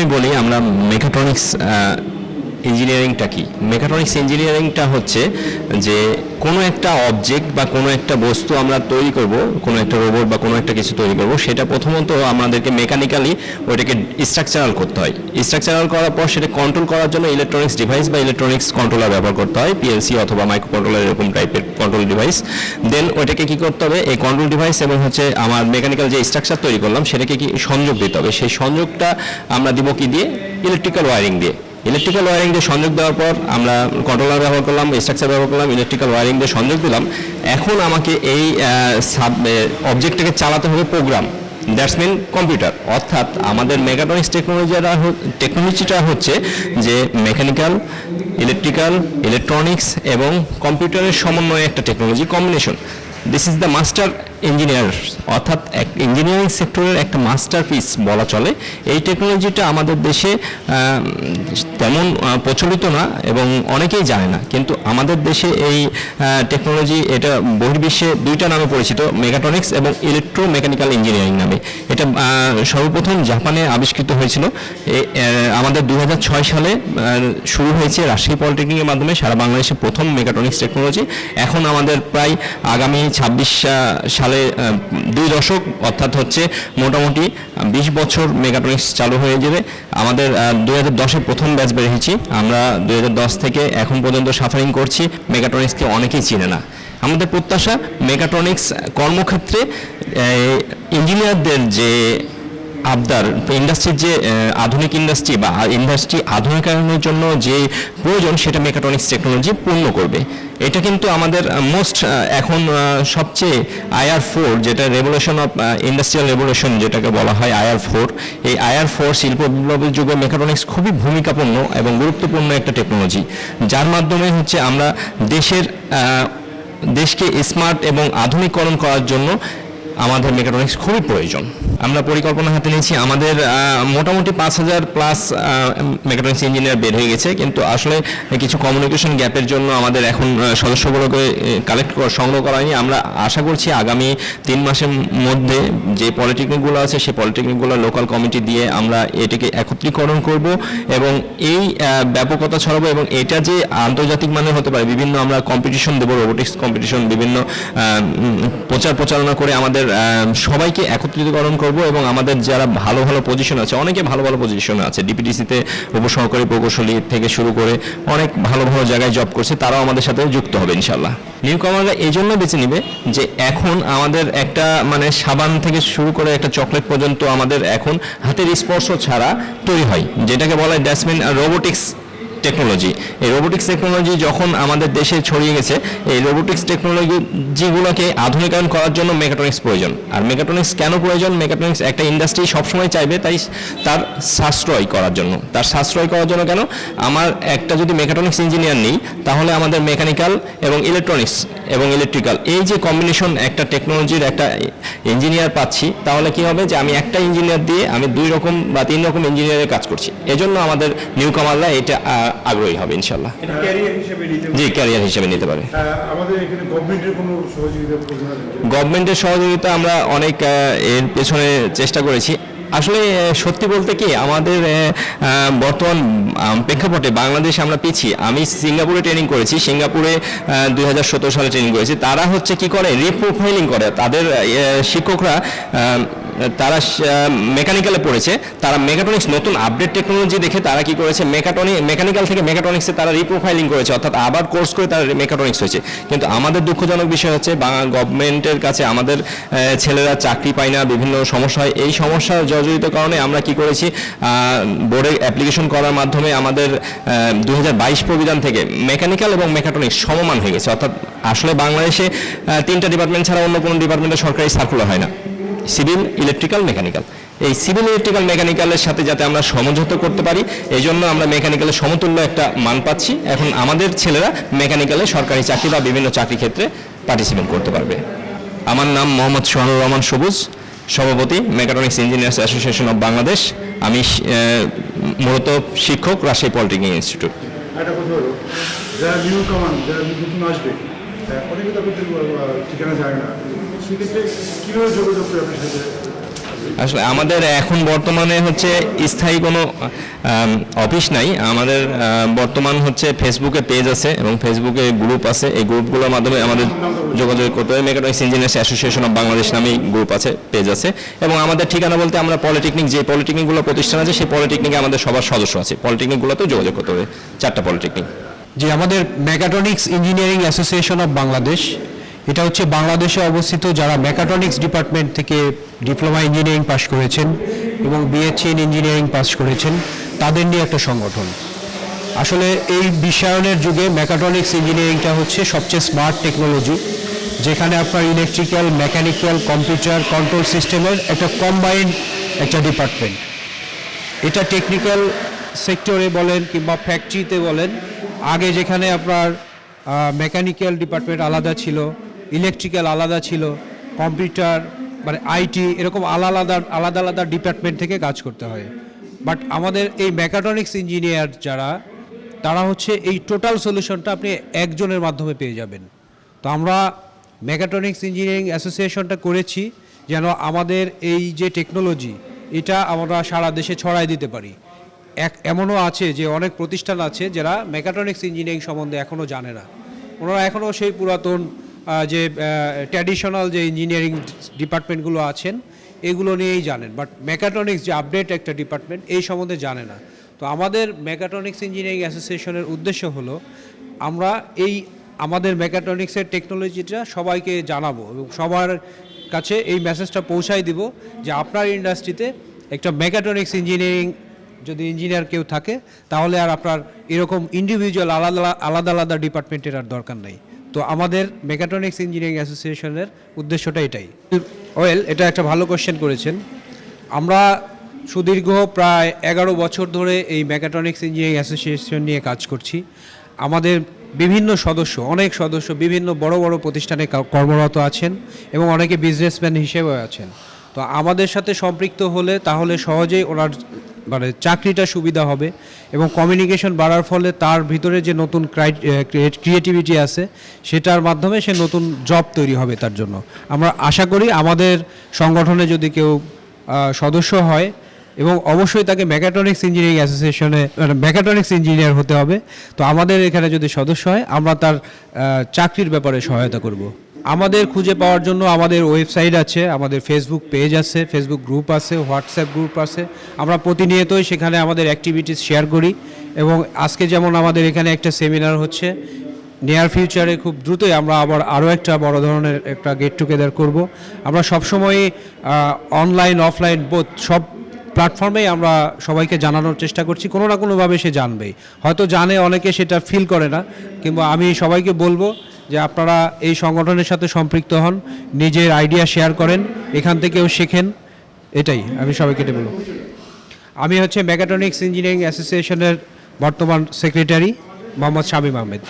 প্রথমেই বলি আমরা মেকাট্রনিক্স ইঞ্জিনিয়ারিংটা কি? মেকাট্রনিক্স ইঞ্জিনিয়ারিংটা হচ্ছে যে কোনো একটা অবজেক্ট বা কোনো একটা বস্তু আমরা তৈরি করব, কোনো একটা রোবট বা কোনো একটা কিছু তৈরি করব, সেটা প্রথমত আমাদেরকে মেকানিক্যালি ওইটাকে স্ট্রাকচারাল করতে হয়। স্ট্রাকচারাল করার পর সেটা কন্ট্রোল করার জন্য ইলেকট্রনিক্স ডিভাইস বা ইলেকট্রনিক্স কন্ট্রোলার ব্যবহার করতে হয় পিএলসি অথবা মাইক্রো কন্ট্রোলার এরকম টাইপের কন্ট্রোল ডিভাইস দেন ওইটাকে কি করতে হবে? এই কন্ট্রোল ডিভাইস এবং হচ্ছে আমার মেকানিক্যাল যে স্ট্রাকচার তৈরি করলাম, সেটাকে কি সংযোগ দিতে হবে? সেই সংযোগটা আমরা দিব কি দিয়ে? ইলেকট্রিক্যাল ওয়ারিং দিয়ে। ইলেকট্রিক্যাল ওয়ারিং দিয়ে সংযোগ দেওয়ার পর আমরা কন্ট্রোলার ব্যবহার করলাম স্ট্রাকচার ব্যবহার করলাম ইলেকট্রিক্যাল ওয়ারিং দিয়ে সংযোগ দিলাম। এখন আমাকে এই সাব অবজেক্টটাকে চালাতে হবে প্রোগ্রাম দ্যাটস মিন কম্পিউটার অর্থাৎ আমাদের মেগাটনিক্স টেকনোলজিটা টেকনোলজিটা হচ্ছে যে মেকানিক্যাল ইলেকট্রিক্যাল ইলেকট্রনিক্স এবং কম্পিউটারের সমন্বয়ে একটা technology combination this is the master engineer অর্থাৎ এক ইঞ্জিনিয়ারিং সেক্টরের একটা মাস্টার পিস বলা চলে। এই টেকনোলজিটা আমাদের দেশে তেমন প্রচলিত না এবং অনেকেই জানে না। কিন্তু আমাদের দেশে এই টেকনোলজি এটা বহির্বিশ্বে দুইটা নামে পরিচিত মেগাটনিক্স এবং ইলেকট্রো মেকানিক্যাল ইঞ্জিনিয়ারিং নামে। এটা সর্বপ্রথম জাপানে আবিষ্কৃত হয়েছিল। আমাদের দু হাজার ছয় সালে শুরু হয়েছে রাজশাহী পলিটেকনিকের মাধ্যমে সারা বাংলাদেশে প্রথম মেগাটনিক্স টেকনোলজি এখন আমাদের প্রায় আগামী ছাব্বিশ সালে আহ, দুই দশক অর্থাৎ হচ্ছে মোটামুটি বিশ বছর মেগাটনিক্স চালু হয়ে যাবে। আমাদের দুই হাজার দশে প্রথম ব্যাচ বেরিয়েছি। আমরা দুই হাজার দশ থেকে এখন পর্যন্ত সাফারিং করছি। মেগাটনিক্সকে অনেকেই চিনে না। আমাদের প্রত্যাশা মেগাট্রনিক্স কর্মক্ষেত্রে ইঞ্জিনিয়ারদের যে আবদার ইন্ডাস্ট্রির যে আধুনিক ইন্ডাস্ট্রি বা ইন্ডাস্ট্রি আধুনিকায়নের জন্য যে প্রয়োজন সেটা মেকাট্রনিক্স টেকনোলজি পূর্ণ করবে। এটা কিন্তু আমাদের মোস্ট এখন সবচেয়ে আইআর ফোর যেটা রেভলিউশন অফ ইন্ডাস্ট্রিয়াল রেভলিউশন যেটাকে বলা হয় আইআর ফোর এই আইআর ফোর শিল্প বিপ্লবের যুগে মেকাট্রনিক্স খুবই ভূমিকাপূর্ণ এবং গুরুত্বপূর্ণ একটা টেকনোলজি যার মাধ্যমে হচ্ছে আমরা দেশের দেশকে স্মার্ট এবং আধুনিকরণ করার জন্য আমাদের মেকাট্রনিক্স খুবই প্রয়োজন। আমরা পরিকল্পনা হাতে নিয়েছি, আমাদের মোটামুটি পাঁচ হাজার প্লাস মেকাট্রনিক্স ইঞ্জিনিয়ার বের হয়ে গেছে, কিন্তু আসলে কিছু কমিউনিকেশন গ্যাপের জন্য আমাদের এখন সদস্যগুলোকে কালেক্ট সংগ্রহ করা হয়নি। আমরা আশা করছি আগামী তিন মাসের মধ্যে যে পলিটেকনিকগুলো আছে, সেই পলিটেকনিকগুলো লোকাল কমিটি দিয়ে আমরা এটাকে একত্রীকরণ করব এবং এই ব্যাপকতা ছড়াবো এবং এটা যে আন্তর্জাতিক মানের হতে পারে, বিভিন্ন আমরা কম্পিটিশন দেবো রোবোটিক্স কম্পিটিশন বিভিন্ন প্রচার প্রচারণা করে আমাদের আহ, সবাইকে একত্রিতকরণ করব এবং আমাদের যারা ভালো ভালো পজিশন আছে অনেকে ভালো ভালো পজিশনে আছে ডিপিডিসিতে উপসহকারী প্রকৌশলী থেকে শুরু করে অনেক ভালো ভালো জায়গায় জব করছে তারাও আমাদের সাথে যুক্ত হবে ইনশাল্লাহ নিউ কামাররা এই জন্য বেছে নিবে যে এখন আমাদের একটা মানে সাবান থেকে শুরু করে একটা চকলেট পর্যন্ত আমাদের এখন হাতের স্পর্শ ছাড়া তৈরি হয়। যেটাকে বলা হয় ড্যাসমিন রোবোটিক্স টেকনোলজি এই রোবোটিক্স টেকনোলজি যখন আমাদের দেশে ছড়িয়ে গেছে, এই রোবোটিক্স টেকনোলজিগুলোকে আধুনিকায়ন করার জন্য মেকাট্রনিক্স প্রয়োজন। আর মেকাট্রনিক্স কেন প্রয়োজন? মেকাট্রনিক্স একটা ইন্ডাস্ট্রি সবসময় চাইবে তাই তার সাশ্রয় করার জন্য। তার সাশ্রয় করার জন্য কেন? আমার একটা যদি মেকাট্রনিক্স ইঞ্জিনিয়ার নেই, তাহলে আমাদের মেকানিক্যাল এবং ইলেকট্রনিক্স এবং ইলেকট্রিক্যাল এই যে কম্বিনেশন একটা টেকনোলজির একটা ইঞ্জিনিয়ার পাচ্ছি, তাহলে কি হবে? যে আমি একটা ইঞ্জিনিয়ার দিয়ে আমি দুই রকম বা তিন রকম ইঞ্জিনিয়ারের কাজ করছি। এজন্য আমাদের নিউ কামাররা এটা আগ্রহী হবে ইনশাল্লাহ জি ক্যারিয়ার হিসেবে নিতে পারে। গভর্নমেন্টের সহযোগিতা আমরা অনেক এর পেছনে চেষ্টা করেছি। আসলে সত্যি বলতে কি আমাদের বর্তমান প্রেক্ষাপটে বাংলাদেশে আমরা পিছিয়ে আমি সিঙ্গাপুরে ট্রেনিং করেছি। সিঙ্গাপুরে দুই হাজার সতেরো সালে ট্রেনিং করেছি। তারা হচ্ছে কি করে রিপ্রোফাইলিং করে। তাদের শিক্ষকরা তারা মেকানিক্যালে পড়েছে। তারা মেকাটনিক্স নতুন আপডেট টেকনোলজি দেখে তারা কি করেছে? মেকাটনিক মেকানিক্যাল থেকে মেকাটনিক্সে তারা রিপ্রোফাইলিং করেছে, অর্থাৎ আবার কোর্স করে তারা মেকাটনিক্স হয়েছে। কিন্তু আমাদের দুঃখজনক বিষয় হচ্ছে, বাংলা গভর্নমেন্টের কাছে আমাদের ছেলেরা চাকরি পায় না, বিভিন্ন সমস্যা হয়। এই সমস্যা জর্জরিত কারণে আমরা কি করেছি বোর্ডে অ্যাপ্লিকেশন করার মাধ্যমে আমাদের দু হাজার বাইশ প্রবিধান থেকে মেকানিক্যাল এবং মেকাটনিক্স সমমান হয়ে গেছে। অর্থাৎ আসলে বাংলাদেশে তিনটা ডিপার্টমেন্ট ছাড়া অন্য কোনো ডিপার্টমেন্টে সরকারি সার্কুলার হয় না। Civil electrical mechanical. এই সিভিল ইলেকট্রিক্যাল মেকানিক্যালের সাথে যাতে আমরা সমঝোতা করতে পারি এই জন্য আমরা মেকানিক্যালের সমতুল্য একটা মান পাচ্ছি। এখন আমাদের ছেলেরা মেকানিক্যালে সরকারি চাকরি বা বিভিন্ন চাকরি ক্ষেত্রে পার্টিসিপেট করতে পারবে। আমার নাম মোহাম্মদ সোহানুর রহমান সবুজ, সভাপতি mechatronics engineers association of Bangladesh আমি মূলত শিক্ষক রাজশাহী পলিটেকনিক ইনস্টিটিউট ঠিকানা জানে না। সেক্ষেত্রে কীভাবে যোগাযোগ করে আপনার সাথে। আসলে আমাদের এখন বর্তমানে হচ্ছে স্থায়ী কোনো অফিস নাই। আমাদের বর্তমান হচ্ছে ফেসবুকে পেজ আছে এবং ফেসবুকে গ্রুপ আছে। এই গ্রুপগুলোর মাধ্যমে আমাদের যোগাযোগ করতে হবে। Mechatronics engineers association of Bangladesh নামেই গ্রুপ আছে পেজ আছে। এবং আমাদের ঠিকানা বলতে আমরা পলিটেকনিক যে পলিটেকনিকগুলো প্রতিষ্ঠান আছে সেই পলিটেকনিকে আমাদের সবার সদস্য আছে। পলিটেকনিকগুলোতেও যোগাযোগ করতে হবে। চারটা পলিটেকনিক যে আমাদের mechatronics engineering association of Bangladesh এটা হচ্ছে বাংলাদেশে অবস্থিত যারা মেকাট্রনিক্স ডিপার্টমেন্ট থেকে ডিপ্লোমা ইঞ্জিনিয়ারিং পাশ করেছেন এবং বিএসসি ইন ইঞ্জিনিয়ারিং পাস করেছেন, তাদের নিয়ে একটা সংগঠন। আসলে এই বিশ্বায়নের যুগে মেকাট্রনিক্স ইঞ্জিনিয়ারিংটা হচ্ছে সবচেয়ে স্মার্ট টেকনোলজি, যেখানে আপনার ইলেকট্রিক্যাল, মেকানিক্যাল, কম্পিউটার, কন্ট্রোল সিস্টেমের একটা কম্বাইন্ড একটা ডিপার্টমেন্ট। এটা টেকনিক্যাল সেক্টরে বলেন কিংবা ফ্যাক্টরিতে বলেন, আগে যেখানে আপনার মেকানিক্যাল ডিপার্টমেন্ট আলাদা ছিল ইলেকট্রিক্যাল আলাদা ছিল কম্পিউটার মানে আইটি এরকম আলাদা আলাদা আলাদা আলাদা ডিপার্টমেন্ট থেকে কাজ করতে হয়। বাট আমাদের এই মেকাট্রনিক্স ইঞ্জিনিয়ার যারা, তারা হচ্ছে এই টোটাল সলিউশনটা আপনি একজনের মাধ্যমে পেয়ে যাবেন। তো আমরা মেকাট্রনিক্স ইঞ্জিনিয়ারিং অ্যাসোসিয়েশনটা করেছি যেন আমাদের এই যে টেকনোলজি এটা আমরা সারা দেশে ছড়াই দিতে পারি। এক, এমনও আছে যে অনেক প্রতিষ্ঠান আছে যারা মেকাট্রনিক্স ইঞ্জিনিয়ারিং সম্বন্ধে এখনও জানে না। ওনারা এখনও সেই পুরাতন যে ট্র্যাডিশনাল যে ইঞ্জিনিয়ারিং ডিপার্টমেন্টগুলো আছেন, এগুলো নিয়েই জানেন। বাট মেকাট্রনিক্স যে আপডেট একটা ডিপার্টমেন্ট এই সম্বন্ধে জানে না। তো আমাদের মেকাট্রনিক্স ইঞ্জিনিয়ারিং অ্যাসোসিয়েশনের উদ্দেশ্য হলো, আমরা এই আমাদের মেকাট্রনিক্সের টেকনোলজিটা সবাইকে জানাব এবং সবার কাছে এই মেসেজটা পৌঁছাই দিব যে আপনার ইন্ডাস্ট্রিতে একটা মেকাট্রনিক্স ইঞ্জিনিয়ারিং যদি ইঞ্জিনিয়ার কেউ থাকে, তাহলে আর আপনার এরকম ইন্ডিভিজুয়াল আলাদা আলাদা আলাদা ডিপার্টমেন্টের আর দরকার নেই। তো আমাদের মেকাট্রনিক্স ইঞ্জিনিয়ারিং অ্যাসোসিয়েশনের উদ্দেশ্যটা এটাই। ওয়েল, এটা একটা ভালো কোয়েশ্চেন করেছেন। আমরা সুদীর্ঘ প্রায় এগারো বছর ধরে এই মেকাট্রনিক্স ইঞ্জিনিয়ারিং অ্যাসোসিয়েশন নিয়ে কাজ করছি। আমাদের বিভিন্ন সদস্য, অনেক সদস্য, বিভিন্ন বড় বড় প্রতিষ্ঠানে কর্মরত আছেন এবং অনেকে বিজনেসম্যান হিসেবেও আছেন। তো আমাদের সাথে সম্পৃক্ত হলে তাহলে সহজেই ওনার মানে চাকরিটা সুবিধা হবে এবং কমিউনিকেশন বাড়ার ফলে তার ভিতরে যে নতুন ক্রিয়েটিভিটি আছে, সেটার মাধ্যমে সে নতুন জব তৈরি হবে তার জন্য। আমরা আশা করি আমাদের সংগঠনে যদি কেউ সদস্য হয় এবং অবশ্যই তাকে মেকাট্রনিক্স ইঞ্জিনিয়ারিং অ্যাসোসিয়েশনে মেকাট্রনিক্স ইঞ্জিনিয়ার হতে হবে। তো আমাদের এখানে যদি সদস্য হয়, আমরা তার চাকরির ব্যাপারে সহায়তা করব। আমাদের খুঁজে পাওয়ার জন্য আমাদের ওয়েবসাইট আছে, আমাদের ফেসবুক পেজ আছে ফেসবুক গ্রুপ আছে হোয়াটসঅ্যাপ গ্রুপ আছে। আমরা প্রতিনিয়তই সেখানে আমাদের অ্যাক্টিভিটিস শেয়ার করি এবং আজকে যেমন আমাদের এখানে একটা সেমিনার হচ্ছে নিয়ার ফিউচারে খুব দ্রুতই আমরা আবার আরও একটা বড় ধরনের একটা গেট টুগেদার করব। আমরা সবসময়ই অনলাইন অফলাইন বোধ সব প্ল্যাটফর্মেই আমরা সবাইকে জানানোর চেষ্টা করছি, কোনো না কোনোভাবে সে জানবেই। হয়তো জানে, অনেকে সেটা ফিল করে না, কিংবা আমি সবাইকে বলব যে আপনারা এই সংগঠনের সাথে সম্পৃক্ত হন, নিজের আইডিয়া শেয়ার করেন, এখান থেকেও শেখেন, এটাই আমি সবাইকে এটা বলব। আমি হচ্ছে মেকাট্রনিক্স ইঞ্জিনিয়ারিং অ্যাসোসিয়েশনের বর্তমান সেক্রেটারি মোহাম্মদ শামীম আহমেদ।